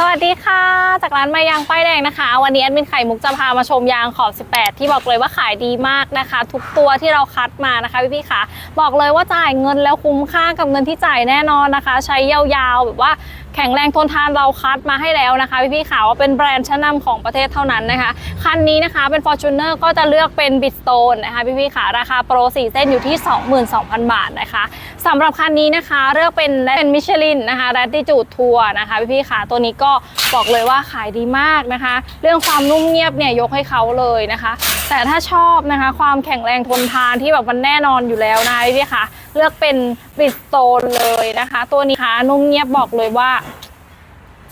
สวัสดีค่ะ จากร้านไม้ยางป้ายแดงนะคะ วันนี้แอดมินไข่มุกจะพามาชมยางขอบ 18 ที่บอกเลยว่าขายดีมากนะคะ ทุกตัวที่เราคัดมานะคะพี่ๆค่ะ บอกเลยว่าจ่ายเงินแล้วคุ้มค่ากับเงินที่จ่ายแน่นอนนะคะ ใช้ยาวๆแบบว่าแข็งแรงทนทานเราคัดมาให้แล้วนะคะ พี่ๆค่ะว่าเป็นแบรนด์ชั้นนำของประเทศเท่านั้นนะคะ คันนี้นะคะเป็น Fortuner ก็จะเลือกเป็น Bridgestone นะคะพี่ๆค่ะราคาโปร 4 เส้นอยู่ที่ 22,000 บาทนะคะสำหรับคันนี้นะคะเลือกเป็นเป็นมิชลินนะคะ r a t i t u d e Tour นะคะพี่ๆค่ะตัวนี้ก็บอกเลยว่าขายดีมากนะคะ เรื่องความนุ่มเงียบเนี่ยยกให้เขาเลยนะคะ แต่ถ้าชอบนะคะ ความแข็งแรงทนทานที่แบบมันแน่นอนอยู่แล้วนะคะพี่ๆค่ะ เลือกเป็น Bridgestone เลยนะคะ ตัวนี้ค่ะนุ่มเงียบบอกเลยว่า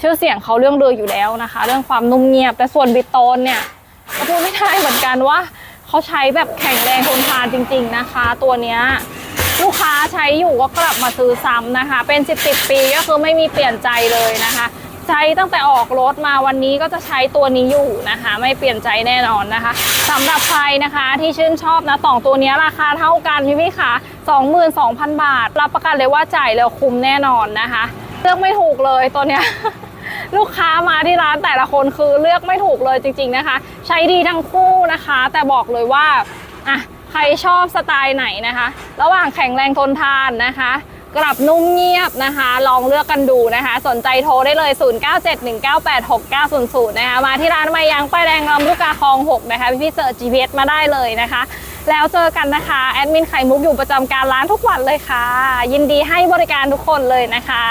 ชื่อเสียงเขาเรื่องเรืออยู่แล้วนะคะ เรื่องความนุ่มเงียบ แต่ส่วนบิโตนเนี่ยก็พูดไม่ได้เหมือนกันว่าเขาใช้แบบแข็งแรงทนทานจริง ๆนะคะ ตัวเนี้ยลูกค้าใช้อยู่ก็กลับมาซื้อซ้ำนะคะ เป็น10 10ปีก็คือไม่มีเปลี่ยนใจเลยนะคะ ใช้ตั้งแต่ออกรถมาวันนี้ก็จะใช้ตัวนี้อยู่นะคะ ไม่เปลี่ยนใจแน่นอนนะคะสำหรับใครนะคะที่ชื่นชอบนะสองตัวนี้ราคาเท่ากันพี่พี่ค่ะ22,000 บาท รับประกันเลยว่าจ่ายแล้วคุ้มแน่นอนนะคะ เลือกไม่ถูกเลยตัวเนี้ยลูกค้ามาที่ร้านแต่ละคนคือเลือกไม่ถูกเลยจริง ๆนะคะ ใช้ดีทั้งคู่นะคะ แต่บอกเลยว่าอะใครชอบสไตล์ไหนนะคะ ระหว่างแข็งแรงทนทานนะคะ กลับนุ่มเงียบนะคะ ลองเลือกกันดูนะคะ สนใจโทรได้เลย 0971986900 นะคะ มาที่ร้านไมยางป้ายแดงลำลูกกาคลอง 6 นะคะพี่เสิร์ช GPS มาได้เลยนะคะ แล้วเจอกันนะคะ แอดมินไข่มุกอยู่ประจำการร้านทุกวันเลยค่ะ ยินดีให้บริการทุกคนเลยนะคะ